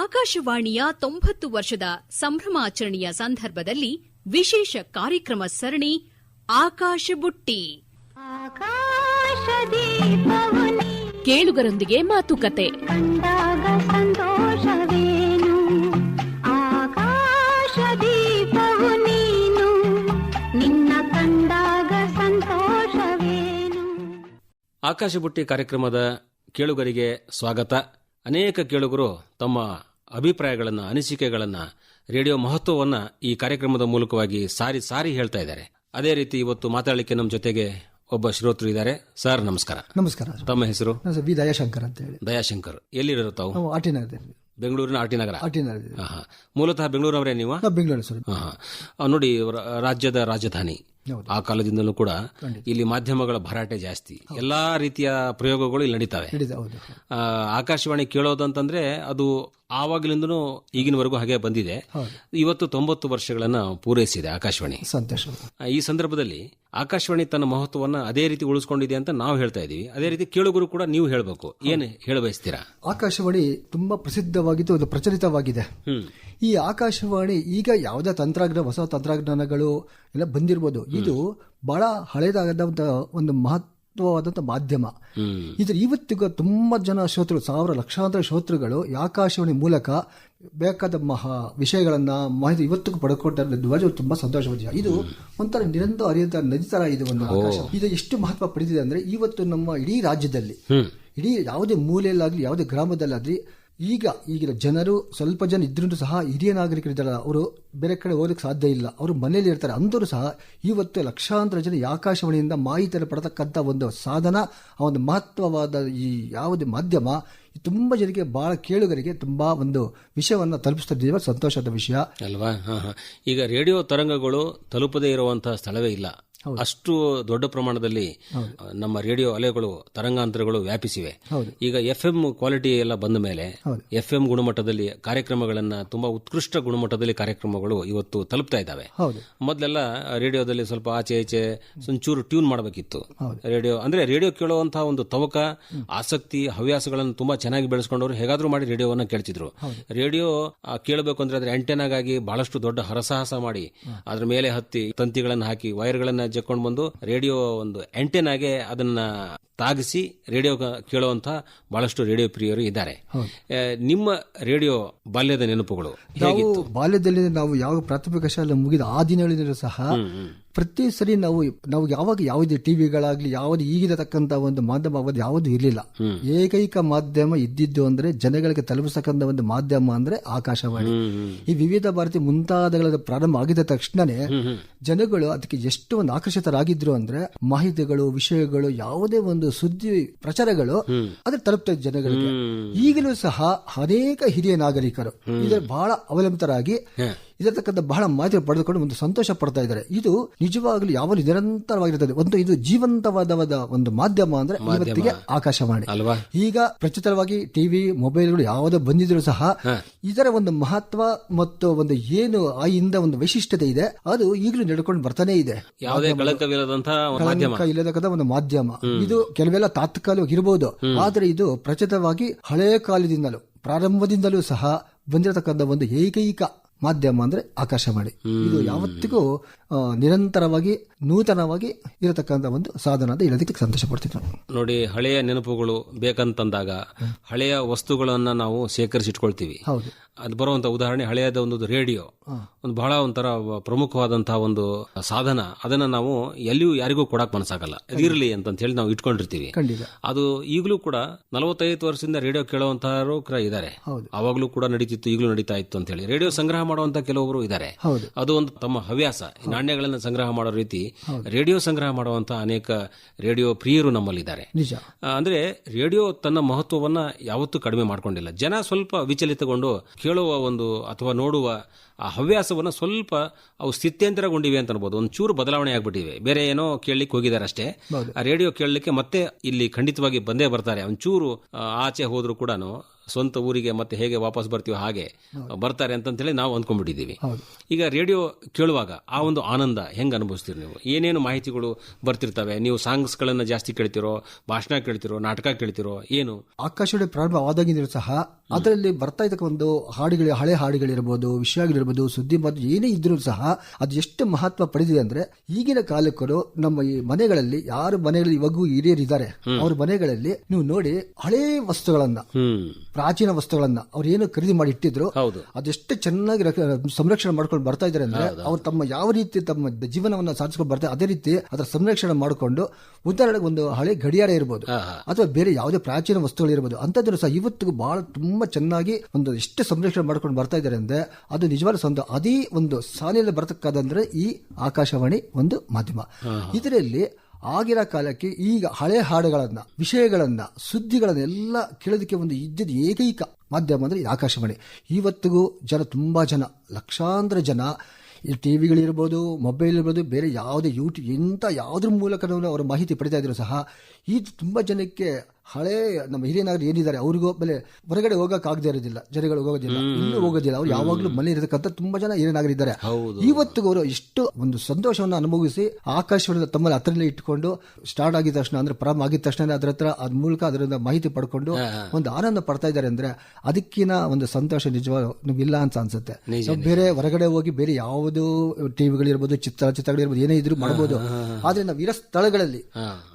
ಆಕಾಶವಾಣಿಯ ತೊಂಬತ್ತು ವರ್ಷದ ಸಂಭ್ರಮಾಚರಣೆಯ ಸಂದರ್ಭದಲ್ಲಿ ವಿಶೇಷ ಕಾರ್ಯಕ್ರಮ ಸರಣಿ ಆಕಾಶ ಬುಟ್ಟಿ ಕೇಳುಗರೊಂದಿಗೆ ಮಾತುಕತೆ. ಆಕಾಶ ಬುಟ್ಟಿ ಕಾರ್ಯಕ್ರಮದ ಕೇಳುಗರಿಗೆ ಸ್ವಾಗತ. ಅನೇಕ ಕೇಳುಗರು ತಮ್ಮ ಅಭಿಪ್ರಾಯಗಳನ್ನು ಅನಿಸಿಕೆಗಳನ್ನು ರೇಡಿಯೋ ಮಹತ್ವವನ್ನು ಈ ಕಾರ್ಯಕ್ರಮದ ಮೂಲಕವಾಗಿ ಸಾರಿ ಸಾರಿ ಹೇಳ್ತಾ ಇದ್ದಾರೆ. ಅದೇ ರೀತಿ ಇವತ್ತು ಮಾತಾಡಲಿಕ್ಕೆ ನಮ್ಮ ಜೊತೆಗೆ ಒಬ್ಬ ಶ್ರೋತೃ ಇದ್ದಾರೆ. ಸರ್ ನಮಸ್ಕಾರ. ನಮಸ್ಕಾರ ತಮ್ಮ ಹೆಸರು? ಸರ್ ವಿ ದಯಾಶಂಕರ್ ಅಂತ ಹೇಳಿ. ದಯಾಶಂಕರ್. ಎಲ್ಲಿರೋ ತಾವು? ಆಟಿನಗರದಲ್ಲಿ ಬೆಂಗಳೂರಿನ ನಗರ? ಆಟಿನಗರದಲ್ಲಿ ಆಹಾ. ಮೂಲತಃ ಬೆಂಗಳೂರವರೇ ನೀವು? ಬೆಂಗಳೂರು ಸರ್. ನೋಡಿ ರಾಜ್ಯದ ರಾಜಧಾನಿ. ಆ ಕಾಲದಿಂದಲೂ ಕೂಡ ಇಲ್ಲಿ ಮಾಧ್ಯಮಗಳ ಭರಾಟೆ ಜಾಸ್ತಿ. ಎಲ್ಲಾ ರೀತಿಯ ಪ್ರಯೋಗಗಳು ಇಲ್ಲಿ ನಡೀತಾವೆ. ಆಕಾಶವಾಣಿ ಕೇಳೋದಂತಂದ್ರೆ ಅದು ಆವಾಗಲಿಂದನೂ ಈಗಿನವರೆಗೂ ಹಾಗೆ ಬಂದಿದೆ. ಇವತ್ತು ತೊಂಬತ್ತು ವರ್ಷಗಳನ್ನು ಪೂರೈಸಿದೆ ಆಕಾಶವಾಣಿ. ಸಂತೋಷ. ಈ ಸಂದರ್ಭದಲ್ಲಿ ಆಕಾಶವಾಣಿ ತನ್ನ ಮಹತ್ವವನ್ನು ಅದೇ ರೀತಿ ಉಳಿಸ್ಕೊಂಡಿದೆ ಅಂತ ನಾವು ಹೇಳ್ತಾ ಇದೀವಿ ಅದೇ ರೀತಿ ಕೇಳುಗರು ಕೂಡ ನೀವು ಹೇಳಬೇಕು. ಏನು ಹೇಳಬಯಸ್ತೀರಾ ಆಕಾಶವಾಣಿ ತುಂಬಾ ಪ್ರಸಿದ್ಧವಾಗಿದ್ದು ಅದು ಪ್ರಚಲಿತವಾಗಿದೆ. ಈ ಆಕಾಶವಾಣಿ ಈಗ ಯಾವುದೇ ತಂತ್ರಜ್ಞಾನ ಹೊಸ ತಂತ್ರಜ್ಞಾನಗಳು ಎಲ್ಲ ಬಂದಿರ್ಬೋದು. ಇದು ಬಹಳ ಹಳೇದಾಗದ ಒಂದು ಮಹತ್ವವಾದಂಥ ಮಾಧ್ಯಮ. ಇದ್ರೆ ಇವತ್ತಿಗೂ ತುಂಬಾ ಜನ ಶ್ರೋತೃಗಳು ಸಾವಿರ ಲಕ್ಷಾಂತರ ಶ್ರೋತೃಗಳು ಆಕಾಶವಾಣಿ ಮೂಲಕ ಬೇಕಾದ ಮಹಾ ವಿಷಯಗಳನ್ನ ಮಾಹಿತಿ ಇವತ್ತಿಗೂ ಪಡ್ಕೊಳ್ತಾರೆ ಧ್ವಜ ತುಂಬಾ ಸಂತೋಷವಾದ ಇದು ಒಂಥರ ನಿರಂತರ ಹರಿಯದ ನದಿ ತರ ಇದು ಒಂದು ಆಕಾಶ. ಇದು ಎಷ್ಟು ಮಹತ್ವ ಪಡೆದಿದೆ ಅಂದ್ರೆ ಇವತ್ತು ನಮ್ಮ ಇಡೀ ರಾಜ್ಯದಲ್ಲಿ ಇಡೀ ಯಾವುದೇ ಮೂಲೆಯಲ್ಲಾಗ್ಲಿ ಯಾವುದೇ ಗ್ರಾಮದಲ್ಲಾಗ್ಲಿ ಈಗ, ಈಗಿನ ಜನರು ಸ್ವಲ್ಪ ಜನ ಇದ್ರೂ ಸಹ ಹಿರಿಯ ನಾಗರಿಕರಿದ್ದಾರಲ್ಲ ಅವರು ಬೇರೆ ಕಡೆ ಹೋಗಕ್ಕೆ ಸಾಧ್ಯ ಇಲ್ಲ. ಅವರು ಮನೆಯಲ್ಲಿ ಇರ್ತಾರೆ. ಅಂದರೂ ಸಹ ಇವತ್ತು ಲಕ್ಷಾಂತರ ಜನ ಈ ಆಕಾಶವಾಣಿಯಿಂದ ಮಾಹಿತಿಯನ್ನು ಪಡತಕ್ಕಂಥ ಒಂದು ಸಾಧನ, ಆ ಒಂದು ಮಹತ್ವವಾದ ಈ ಯಾವುದೇ ಮಾಧ್ಯಮ ತುಂಬ ಜನರಿಗೆ ಬಹಳ ಕೇಳುಗರಿಗೆ ತುಂಬಾ ಒಂದು ವಿಷಯವನ್ನು ತಲುಪಿಸ್ತಾ ಸಂತೋಷದ ವಿಷಯ. ಅಲ್ವಾ. ಈಗ ರೇಡಿಯೋ ತರಂಗಗಳು ತಲುಪದೇ ಇರುವಂತಹ ಸ್ಥಳವೇ ಇಲ್ಲ. ಅಷ್ಟು ದೊಡ್ಡ ಪ್ರಮಾಣದಲ್ಲಿ ನಮ್ಮ ರೇಡಿಯೋ ಅಲೆಗಳು ತರಂಗಾಂತರಗಳು ವ್ಯಾಪಿಸಿವೆ. ಈಗ ಎಫ್ ಎಂ ಕ್ವಾಲಿಟಿ ಎಲ್ಲ ಬಂದ ಮೇಲೆ ಎಫ್ ಎಂ ಗುಣಮಟ್ಟದಲ್ಲಿ ಕಾರ್ಯಕ್ರಮಗಳನ್ನ ತುಂಬಾ ಉತ್ಕೃಷ್ಟ ಗುಣಮಟ್ಟದಲ್ಲಿ ಕಾರ್ಯಕ್ರಮಗಳು ಇವತ್ತು ತಲುಪ್ತಾ ಇದ್ದಾವೆ. ಮೊದಲೆಲ್ಲ ರೇಡಿಯೋದಲ್ಲಿ ಸ್ವಲ್ಪ ಆಚೆ ಈಚೆ ಒಂಚೂರು ಟ್ಯೂನ್ ಮಾಡಬೇಕಿತ್ತು. ರೇಡಿಯೋ ಅಂದ್ರೆ ರೇಡಿಯೋ ಕೇಳುವಂತಹ ಒಂದು ತವಕ ಆಸಕ್ತಿ ಹವ್ಯಾಸಗಳನ್ನು ತುಂಬಾ ಚೆನ್ನಾಗಿ ಬೆಳೆಸ್ಕೊಂಡವರು ಹೇಗಾದ್ರೂ ಮಾಡಿ ರೇಡಿಯೋವನ್ನ ಕೇಳ್ತಿದ್ರು. ರೇಡಿಯೋ ಕೇಳಬೇಕು ಅಂದ್ರೆ ಅದ್ರ ಆಂಟೆನಾಗಾಗಿ ಬಹಳಷ್ಟು ದೊಡ್ಡ ಹರಸಾಹಸ ಮಾಡಿ ಅದ್ರ ಮೇಲೆ ಹತ್ತಿ ತಂತಿಗಳನ್ನು ಹಾಕಿ ವೈರ್ಗಳನ್ನ ಜಕ್ಕೊಂಡು ಬಂದು ರೇಡಿಯೋ ಒಂದು ಎಂಟೆನಾಗೆ ಅದನ್ನ ತಾಗಿಸಿ ರೇಡಿಯೋ ಕೇಳುವಂತ ಬಹಳಷ್ಟು ರೇಡಿಯೋ ಪ್ರಿಯರು ಇದ್ದಾರೆ. ನಿಮ್ಮ ರೇಡಿಯೋ ಬಾಲ್ಯದ ನೆನಪುಗಳು ಬಾಲ್ಯದಲ್ಲಿ ನಾವು ಯಾವ ಪ್ರಾಥಮಿಕ ಶಾಲೆ ಮುಗಿದ ಆ ದಿನಗಳಿಂದ ಸಹ ಪ್ರತಿ ಸರಿ ನಾವು ನಾವು ಯಾವಾಗ ಯಾವುದೇ ಟಿವಿಗಳಾಗ್ಲಿ ಯಾವ್ದು ಈಗಿರತಕ್ಕಂತ ಒಂದು ಮಾಧ್ಯಮ ಆಗೋದು ಯಾವುದು ಇರಲಿಲ್ಲ. ಏಕೈಕ ಮಾಧ್ಯಮ ಇದ್ದಿದ್ದು ಅಂದ್ರೆ ಜನಗಳಿಗೆ ತಲುಪಿಸತಕ್ಕಂತ ಒಂದು ಮಾಧ್ಯಮ ಅಂದ್ರೆ ಆಕಾಶವಾಣಿ. ಈ ವಿವಿಧ ಭಾರತಿ ಮುಂತಾದಗಳ ಪ್ರಾರಂಭ ಆಗಿದ ತಕ್ಷಣನೇ ಜನಗಳು ಅದಕ್ಕೆ ಎಷ್ಟು ಒಂದು ಆಕರ್ಷಿತರಾಗಿದ್ರು ಅಂದ್ರೆ ಮಾಹಿತಿಗಳು ವಿಷಯಗಳು ಯಾವುದೇ ಒಂದು ಸುದ್ದಿ ಪ್ರಚಾರಗಳು ಅದ್ರ ತಲುಪ್ತಾ ಜನಗಳಿಗೆ. ಈಗಲೂ ಸಹ ಅನೇಕ ಹಿರಿಯ ನಾಗರಿಕರು ಇದರ ಬಹಳ ಅವಲಂಬಿತರಾಗಿ ಇದರತಕ್ಕಂಥ ಬಹಳ ಮಾಹಿತಿ ಪಡೆದುಕೊಂಡು ಒಂದು ಸಂತೋಷ ಪಡ್ತಾ ಇದ್ದಾರೆ. ಇದು ನಿಜವಾಗ್ಲು ಯಾವಾಗಲೂ ನಿರಂತರವಾಗಿರುತ್ತದೆ. ಒಂದು ಇದು ಜೀವಂತವಾದ ಒಂದು ಮಾಧ್ಯಮ ಅಂದ್ರೆ ಇವತ್ತಿಗೆ ಆಕಾಶವಾಣಿ. ಅಲ್ವಾ? ಈಗ ಪ್ರಚುತವಾಗಿ ಟಿವಿ ಮೊಬೈಲ್ಗಳು ಯಾವುದೇ ಬಂದಿದ್ರು ಸಹ ಇದರ ಒಂದು ಮಹತ್ವ ಮತ್ತು ಒಂದು ಏನು ಆ ಹಿಂದೆ ಒಂದು ವೈಶಿಷ್ಟ್ಯತೆ ಇದೆ ಅದು ಈಗಲೂ ನಡ್ಕೊಂಡು ಬರ್ತಾನೆ ಇದೆ. ಯಾವುದೇ ಕಳಂಕ ಒಂದು ಮಾಧ್ಯಮ. ಇದು ಕೆಲವೆಲ್ಲ ತಾತ್ಕಾಲಿಕ ಇರಬಹುದು ಆದ್ರೆ ಇದು ಪ್ರಚುತವಾಗಿ ಹಳೆಯ ಕಾಲದಿಂದಲೂ ಪ್ರಾರಂಭದಿಂದಲೂ ಸಹ ಬಂದಿರತಕ್ಕಂಥ ಒಂದು ಏಕೈಕ ಮಾಧ್ಯಮ ಅಂದ್ರೆ ಆಕಾಶವಾಣಿ. ಇದು ಯಾವತ್ತಿಗೂ ನಿರಂತರವಾಗಿ ನೂತನವಾಗಿ ಇರತಕ್ಕಂಥ ಒಂದು ಸಾಧನ ಅಂತ ಹೇಳೋದಕ್ಕೆ ಸಂತೋಷ ಪಡ್ತೀನಿ ನೋಡಿ ಹಳೆಯ ನೆನಪುಗಳು ಬೇಕಂತಂದಾಗ ಹಳೆಯ ವಸ್ತುಗಳನ್ನ ನಾವು ಸೇಕರಿಸಿಟ್ಕೊಳ್ತೀವಿ ಹೌದು. ಅದು ಬರುವಂತ ಉದಾಹರಣೆ ಹಳೆಯದ ಒಂದು ರೇಡಿಯೋ. ಒಂದು ಬಹಳ ಒಂಥರ ಪ್ರಮುಖವಾದಂತಹ ಒಂದು ಸಾಧನ. ಅದನ್ನ ನಾವು ಎಲ್ಲಿಯೂ ಯಾರಿಗೂ ಕೊಡಕ್ ಮನಸ್ಸಾಗಲ್ಲ. ಇರಲಿ ಅಂತ ಹೇಳಿ ನಾವು ಇಟ್ಕೊಂಡಿರ್ತೀವಿ. ಅದು ಈಗಲೂ ಕೂಡ ನಲವತ್ತೈದು ವರ್ಷದಿಂದ ರೇಡಿಯೋ ಕೇಳುವಂತಹರು ಕೂಡ ಇದ್ದಾರೆ. ಅವಾಗಲೂ ಕೂಡ ನಡೀತಿತ್ತು ಈಗಲೂ ನಡೀತಾ ಇತ್ತು ಅಂತ ಹೇಳಿ ರೇಡಿಯೋ ಸಂಗ್ರಹ ಮಾಡುವಂತ ಕೆಲವೊಬ್ರು ಇದ್ದಾರೆ. ಅದು ಒಂದು ತಮ್ಮ ಹವ್ಯಾಸ. ನಾಣ್ಯಗಳನ್ನು ಸಂಗ್ರಹ ಮಾಡೋ ರೀತಿ ರೇಡಿಯೋ ಸಂಗ್ರಹ ಮಾಡುವಂತ ಅನೇಕ ರೇಡಿಯೋ ಪ್ರಿಯರು ನಮ್ಮಲ್ಲಿದ್ದಾರೆ. ಅಂದ್ರೆ ರೇಡಿಯೋ ತನ್ನ ಮಹತ್ವವನ್ನ ಯಾವತ್ತೂ ಕಡಿಮೆ ಮಾಡ್ಕೊಂಡಿಲ್ಲ. ಜನ ಸ್ವಲ್ಪ ವಿಚಲಿತಗೊಂಡು ಕೇಳುವ ಒಂದು ಅಥವಾ ನೋಡುವ ಆ ಹವ್ಯಾಸವನ್ನ ಸ್ವಲ್ಪ ಅವು ಸ್ಥಿತ್ಯಂತರಗೊಂಡಿವೆ ಅಂತ ಅನ್ಬೋದು. ಒಂದು ಚೂರು ಬದಲಾವಣೆ ಆಗ್ಬಿಟ್ಟಿವೆ. ಬೇರೆ ಏನೋ ಕೇಳಲಿಕ್ಕೆ ಹೋಗಿದ್ದಾರೆ ಅಷ್ಟೇ ಆ ರೇಡಿಯೋ ಕೇಳಲಿಕ್ಕೆ ಮತ್ತೆ ಇಲ್ಲಿ ಖಂಡಿತವಾಗಿ ಬಂದೇ ಬರ್ತಾರೆ. ಒಂಚೂರು ಆಚೆ ಹೋದ್ರು ಕೂಡ ಸ್ವಂತ ಊರಿಗೆ ಮತ್ತೆ ಹೇಗೆ ವಾಪಸ್ ಬರ್ತೀವೋ ಹಾಗೆ ಬರ್ತಾರೆ ಅಂತಂತೇಳಿ ನಾವು ಅಂದ್ಕೊಂಡ್ಬಿಟ್ಟಿದ್ದೀವಿ. ಈಗ ರೇಡಿಯೋ ಕೇಳುವಾಗ ಆ ಒಂದು ಆನಂದ ಹೆಂಗ್ ಅನುಭವಿಸ್ತೀರಿ ನೀವು? ಏನೇನು ಮಾಹಿತಿಗಳು ಬರ್ತಿರ್ತವೆ? ನೀವು ಸಾಂಗ್ಸ್ಗಳನ್ನ ಜಾಸ್ತಿ ಕೇಳ್ತಿರೋ ಭಾಷಣ ಕೇಳ್ತಿರೋ ನಾಟಕ ಕೇಳ್ತಿರೋ ಏನು? ಆಕಾಶವಾಣಿ ಪ್ರಾರಂಭ ಆದಾಗಿದ್ರು ಸಹ ಅದರಲ್ಲಿ ಬರ್ತಾ ಇದ್ದಕ್ಕ ಒಂದು ಹಾಡುಗಳು ಹಳೆ ಹಾಡುಗಳಿರ್ಬೋದು ವಿಷಯಗಳಿರ್ಬೋದು ಸುದ್ದಿ ಮತ್ತು ಏನೇ ಇದ್ರೂ ಸಹ ಅದು ಎಷ್ಟು ಮಹತ್ವ ಪಡೆದಿದೆ ಅಂದ್ರೆ ಈಗಿನ ಕಾಲಕ್ಕರು ನಮ್ಮ ಈ ಮನೆಗಳಲ್ಲಿ ಯಾರು ಮನೆಗಳಲ್ಲಿ ಇವಾಗೂ ಹಿರಿಯರು ಇದ್ದಾರೆ ಅವ್ರ ಮನೆಗಳಲ್ಲಿ ನೀವು ನೋಡಿ ಹಳೆ ವಸ್ತುಗಳನ್ನ ಪ್ರಾಚೀನ ವಸ್ತುಗಳನ್ನ ಅವ್ರು ಏನು ಖರೀದಿ ಮಾಡಿ ಇಟ್ಟಿದ್ರು ಅದೆಷ್ಟು ಚೆನ್ನಾಗಿ ರಕ- ಸಂರಕ್ಷಣೆ ಮಾಡ್ಕೊಂಡು ಬರ್ತಾ ಇದ್ದಾರೆ ಅಂದ್ರೆ ಅವ್ರು ತಮ್ಮ ಯಾವ ರೀತಿ ತಮ್ಮ ಜೀವನವನ್ನ ಸಾಧಿಸ್ಕೊಂಡು ಬರ್ತಾರೆ ಅದೇ ರೀತಿ ಅದರ ಸಂರಕ್ಷಣೆ ಮಾಡಿಕೊಂಡು ಉದಾಹರಣೆಗೆ ಒಂದು ಹಳೆ ಗಡಿಯಾರ ಇರ್ಬೋದು ಅಥವಾ ಬೇರೆ ಯಾವುದೇ ಪ್ರಾಚೀನ ವಸ್ತುಗಳು ಇರ್ಬೋದು ಅಂತದ್ರು ಸಹ ಇವತ್ತಿಗೂ ಬಹಳ ತುಂಬಾ ಚೆನ್ನಾಗಿ ಒಂದು ಎಷ್ಟು ಸಂರಕ್ಷಣೆ ಮಾಡ್ಕೊಂಡು ಬರ್ತಾ ಇದ್ದಾರೆ ಅಂದ್ರೆ ಅದು ನಿಜವಾದ ಸಂತ ಅದೇ ಒಂದು ಸಾಲಿನಲ್ಲಿ ಬರ್ತಕ್ಕಂದ್ರೆ ಈ ಆಕಾಶವಾಣಿ ಒಂದು ಮಾಧ್ಯಮ. ಇದರಲ್ಲಿ ಆಗಿನ ಕಾಲಕ್ಕೆ ಈಗ ಹಳೆ ಹಾಡುಗಳನ್ನ, ವಿಷಯಗಳನ್ನ ಸುದ್ದಿಗಳನ್ನ ಎಲ್ಲ ಕೇಳೋದಕ್ಕೆ ಒಂದು ಇದ್ದಿದ್ದು ಏಕೈಕ ಮಾಧ್ಯಮ ಅಂದ್ರೆ ಆಕಾಶವಾಣಿ. ಇವತ್ತಿಗೂ ಜನ ತುಂಬಾ ಜನ, ಲಕ್ಷಾಂತರ ಜನ ಈ ಟಿವಿಗಳಿರ್ಬೋದು ಮೊಬೈಲ್ ಇರ್ಬೋದು ಬೇರೆ ಯಾವುದೇ ಯೂಟ್ಯೂಬ್ ಎಂಥ ಯಾವುದ್ರ ಮೂಲಕ ಅವರ ಮಾಹಿತಿ ಪಡಿತಾ ಇದ್ರು ಸಹ ಈ ತುಂಬಾ ಜನಕ್ಕೆ ಹಳೆ ನಮ್ಮ ಹಿರಿಯ ನಾಗರಿಕ ಏನಿದ್ದಾರೆ ಅವ್ರಿಗೂ ಬೆಲೆ ಹೊರಗಡೆ ಹೋಗಕ್ ಆಗದೆ ಇರೋದಿಲ್ಲ ಜನಗಳು ಹೋಗೋದಿಲ್ಲ ಇನ್ನೂ ಹೋಗೋದಿಲ್ಲ ಅವ್ರು ಯಾವಾಗಲೂ ಮನೆ ಇರತಕ್ಕಂತ ತುಂಬಾ ಜನ ಹಿರಿಯ ನಾಗರಿದ್ದಾರೆ ಇವತ್ತಿಗೂ ಅವರು ಇಷ್ಟು ಒಂದು ಸಂತೋಷವನ್ನು ಅನುಭವಿಸಿ ಆಕಾಶವಾಣಿ ತಮ್ಮಲ್ಲಿ ಹತ್ರನೇ ಇಟ್ಕೊಂಡು ಸ್ಟಾರ್ಟ್ ಆಗಿದ ತಕ್ಷಣ ಅಂದ್ರೆ ಪ್ರಾರಂಭ ಆಗಿದ ತಕ್ಷಣ ಅದ್ರ ಹತ್ರ ಅದ್ ಮೂಲಕ ಅದರಿಂದ ಮಾಹಿತಿ ಪಡ್ಕೊಂಡು ಒಂದು ಆನಂದ ಪಡ್ತಾ ಇದ್ದಾರೆ ಅಂದ್ರೆ ಅದಕ್ಕಿನ ಒಂದು ಸಂತೋಷ ನಿಜವಾಗ ಇಲ್ಲ ಅಂತ ಅನ್ಸುತ್ತೆ. ಬೇರೆ ಹೊರಗಡೆ ಹೋಗಿ ಬೇರೆ ಯಾವುದು ಟಿವಿಗಳಿರ್ಬೋದು ಚಿತ್ರ ಚಿತ್ರಗಳಿರ್ಬೋದು ಏನೇ ಇದ್ರೂ ಮಾಡಬಹುದು ಆದ್ರೆ ನಾವು ಇರೋ ಸ್ಥಳಗಳಲ್ಲಿ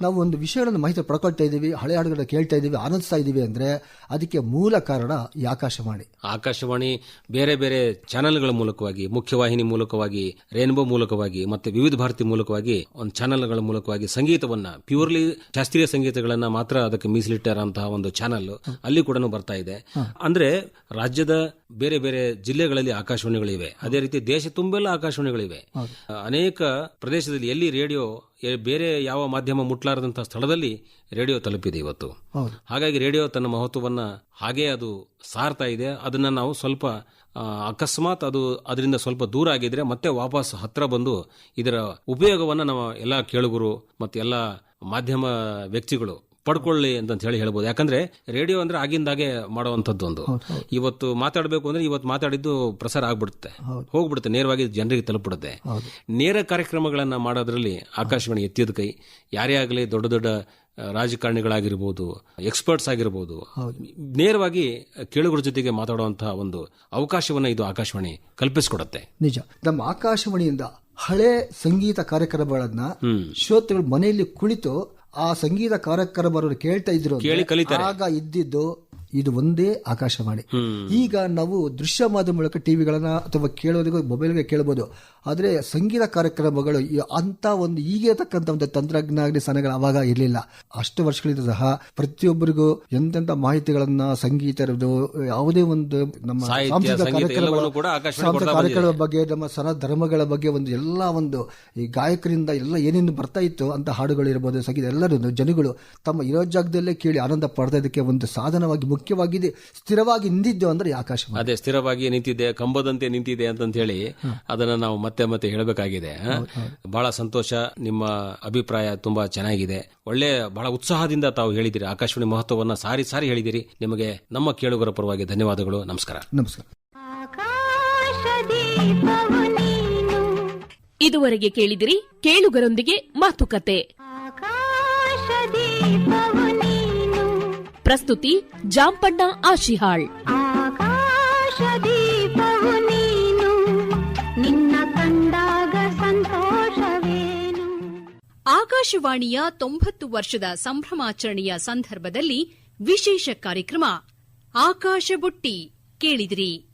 ನಾವು ಒಂದು ವಿಷಯಗಳನ್ನು ಮಾಹಿತಿ ಪಡ್ಕೊಳ್ತಾ ಇದೀವಿ ಹಳೆ ಹಾಡುಗಳನ್ನ ಕೇಳ್ತಾ ಇದೀವಿ ಆನಂದಿಸ್ತಾ ಇದ್ದೀವಿ ಅಂದ್ರೆ ಅದಕ್ಕೆ ಮೂಲ ಕಾರಣ ಈ ಆಕಾಶವಾಣಿ. ಆಕಾಶವಾಣಿ ಬೇರೆ ಬೇರೆ ಚಾನೆಲ್ಗಳ ಮೂಲಕವಾಗಿ ಮುಖ್ಯವಾಹಿನಿ ಮೂಲಕವಾಗಿ ರೇನ್ಬೋ ಮೂಲಕವಾಗಿ ಮತ್ತೆ ವಿವಿಧ ಭಾರತಿ ಮೂಲಕವಾಗಿ ಒಂದು ಚಾನೆಲ್ಗಳ ಮೂಲಕವಾಗಿ ಸಂಗೀತವನ್ನ ಪ್ಯೂರ್ಲಿ ಶಾಸ್ತ್ರೀಯ ಸಂಗೀತಗಳನ್ನ ಮಾತ್ರ ಅದಕ್ಕೆ ಮೀಸಲಿಟ್ಟಿರಂತಹ ಒಂದು ಚಾನೆಲ್ ಅಲ್ಲಿ ಕೂಡ ಬರ್ತಾ ಇದೆ. ಅಂದ್ರೆ ರಾಜ್ಯದ ಬೇರೆ ಬೇರೆ ಜಿಲ್ಲೆಗಳಲ್ಲಿ ಆಕಾಶವಾಣಿಗಳಿವೆ. ಅದೇ ರೀತಿ ದೇಶ ತುಂಬೆಲ್ಲ ಆಕಾಶವಾಣಿಗಳಿವೆ. ಅನೇಕ ಪ್ರದೇಶದಲ್ಲಿ ಎಲ್ಲಿ ರೇಡಿಯೋ ಬೇರೆ ಯಾವ ಮಾಧ್ಯಮ ಮುಟ್ಲಾರದಂತಹ ಸ್ಥಳದಲ್ಲಿ ರೇಡಿಯೋ ತಲುಪಿದೆ ಇವತ್ತು. ಹಾಗಾಗಿ ರೇಡಿಯೋ ತನ್ನ ಮಹತ್ವವನ್ನ ಹಾಗೆ ಅದು ಸಾರ್ತಾ ಇದೆ. ಅದನ್ನ ನಾವು ಸ್ವಲ್ಪ ಅಕಸ್ಮಾತ್ ಅದು ಅದರಿಂದ ಸ್ವಲ್ಪ ದೂರ ಆಗಿದ್ರೆ ಮತ್ತೆ ವಾಪಸ್ ಹತ್ರ ಬಂದು ಇದರ ಉಪಯೋಗವನ್ನ ನಾವು ಎಲ್ಲ ಕೇಳುಗರು ಮತ್ತೆ ಎಲ್ಲ ಮಾಧ್ಯಮ ವ್ಯಕ್ತಿಗಳು ಪಡ್ಕೊಳ್ಳಿ ಅಂತ ಹೇಳಿ ಹೇಳ್ಬೋದು. ಯಾಕಂದ್ರೆ ರೇಡಿಯೋ ಅಂದ್ರೆ ಆಗಿಂದಾಗೆ ಮಾಡುವಂತದ್ದು ಒಂದು. ಇವತ್ತು ಮಾತಾಡಬೇಕು ಅಂದ್ರೆ ಇವತ್ತು ಮಾತಾಡಿದ್ದು ಪ್ರಸಾರ ಆಗ್ಬಿಡುತ್ತೆ. ಹೋಗ್ಬಿಡುತ್ತೆ ನೇರವಾಗಿ ಜನರಿಗೆ ತಲುಪಿಡುತ್ತೆ ನೇರ ಕಾರ್ಯಕ್ರಮಗಳನ್ನು ಮಾಡೋದ್ರಲ್ಲಿ ಆಕಾಶವಾಣಿ ಎತ್ತಿದ ಕೈ. ಯಾರೇ ಆಗಲಿ ದೊಡ್ಡ ದೊಡ್ಡ ರಾಜಕಾರಣಿಗಳಾಗಿರ್ಬೋದು ಎಕ್ಸ್ಪರ್ಟ್ಸ್ ಆಗಿರ್ಬೋದು ನೇರವಾಗಿ ಕೇಳುಗರ ಜೊತೆಗೆ ಮಾತಾಡುವಂತಹ ಒಂದು ಅವಕಾಶವನ್ನ ಇದು ಆಕಾಶವಾಣಿ ಕಲ್ಪಿಸಿಕೊಡುತ್ತೆ. ನಿಜ. ನಮ್ಮ ಆಕಾಶವಾಣಿಯಿಂದ ಹಳೆ ಸಂಗೀತ ಕಾರ್ಯಕ್ರಮಗಳನ್ನ ಶ್ರೋತೃಗಳು ಮನೆಯಲ್ಲಿ ಕುಳಿತು ಆ ಸಂಗೀತ ಕಾರ್ಯಕ್ರಮವನ್ನು ಕೇಳ್ತಾ ಇದ್ರು ಆಗ ಇದ್ದಿದ್ದು ಇದು ಒಂದೇ ಆಕಾಶವಾಣಿ. ಈಗ ನಾವು ದೃಶ್ಯ ಮಾಧ್ಯಮ ಮೂಲಕ ಟಿವಿಗಳನ್ನ ಅಥವಾ ಕೇಳೋದಕ್ಕೆ ಮೊಬೈಲ್ಗೆ ಕೇಳಬಹುದು ಆದ್ರೆ ಸಂಗೀತ ಕಾರ್ಯಕ್ರಮಗಳು ಅಂತ ಒಂದು ಈಗಿರತಕ್ಕಂತ ಒಂದು ತಂತ್ರಜ್ಞಾನ ಸನಗಳು ಅವಾಗ ಇರಲಿಲ್ಲ. ಅಷ್ಟು ವರ್ಷಗಳಿಂದ ಸಹ ಪ್ರತಿಯೊಬ್ಬರಿಗೂ ಎಂತೆಂತ ಮಾಹಿತಿಗಳನ್ನ ಸಂಗೀತ ಇರೋದು ಯಾವುದೇ ಒಂದು ನಮ್ಮ ಸಾಂಸ್ಕೃತಿಕ ಕಾರ್ಯಕ್ರಮ ಕಾರ್ಯಕ್ರಮಗಳ ಬಗ್ಗೆ ನಮ್ಮ ಸನ ಧರ್ಮಗಳ ಬಗ್ಗೆ ಒಂದು ಎಲ್ಲ ಒಂದು ಈ ಗಾಯಕರಿಂದ ಎಲ್ಲ ಏನೇನು ಬರ್ತಾ ಇತ್ತು ಅಂತ ಹಾಡುಗಳು ಇರ್ಬೋದು ಸಂಗೀತ ಎಲ್ಲರೂ ಜನಗಳು ತಮ್ಮ ಇರೋ ಜಾಗದಲ್ಲೇ ಕೇಳಿ ಆನಂದ ಪಡ್ತಾ ಇದಕ್ಕೆ ಒಂದು ಸಾಧನವಾಗಿ ಮುಖ್ಯವಾಗಿದೆ. ಸ್ಥಿರವಾಗಿ ನಿಂತಿದ್ದೇವೆ ಅಂದ್ರೆ ಆಕಾಶ ಆಕಾಶವಾಣಿ. ಅದೇ ಸ್ಥಿರವಾಗಿ ನಿಂತಿದೆ ಕಂಬದಂತೆ ನಿಂತಿದೆ ಅಂತಂತ ಹೇಳಿ ಅದನ್ನ ನಾವು ಮತ್ತೆ ಮತ್ತೆ ಹೇಳಬೇಕಾಗಿದೆ? ಬಹಳ ಸಂತೋಷ ನಿಮ್ಮ ಅಭಿಪ್ರಾಯ ತುಂಬಾ ಚೆನ್ನಾಗಿದೆ. ಒಳ್ಳೆ ಬಹಳ ಉತ್ಸಾಹದಿಂದ ತಾವು ಹೇಳಿದಿರಿ ಆಕಾಶವಾಣಿ ಮಹತ್ವವನ್ನ ಸಾರಿ ಸಾರಿ ಹೇಳಿದಿರಿ. ನಿಮಗೆ ನಮ್ಮ ಕೇಳುಗರ ಪರವಾಗಿ ಧನ್ಯವಾದಗಳು ನಮಸ್ಕಾರ. ನಮಸ್ಕಾರ. ಇದುವರೆಗೆ ಕೇಳಿದಿರಿ ಕೇಳುಗರೊಂದಿಗೆ ಮಾತುಕತೆ. ನೀನು ಪ್ರಸ್ತುತಿ ಜಾಂಪಣ್ಣ ಆಶಿಹಾಳ್. ಆಕಾಶವಾಣಿಯ ತೊಂಬತ್ತು ವರ್ಷದ ಸಂಭ್ರಮಾಚರಣೆಯ ಸಂದರ್ಭದಲ್ಲಿ ವಿಶೇಷ ಕಾರ್ಯಕ್ರಮ ಆಕಾಶ ಬುಟ್ಟಿ ಕೇಳಿದಿರಿ.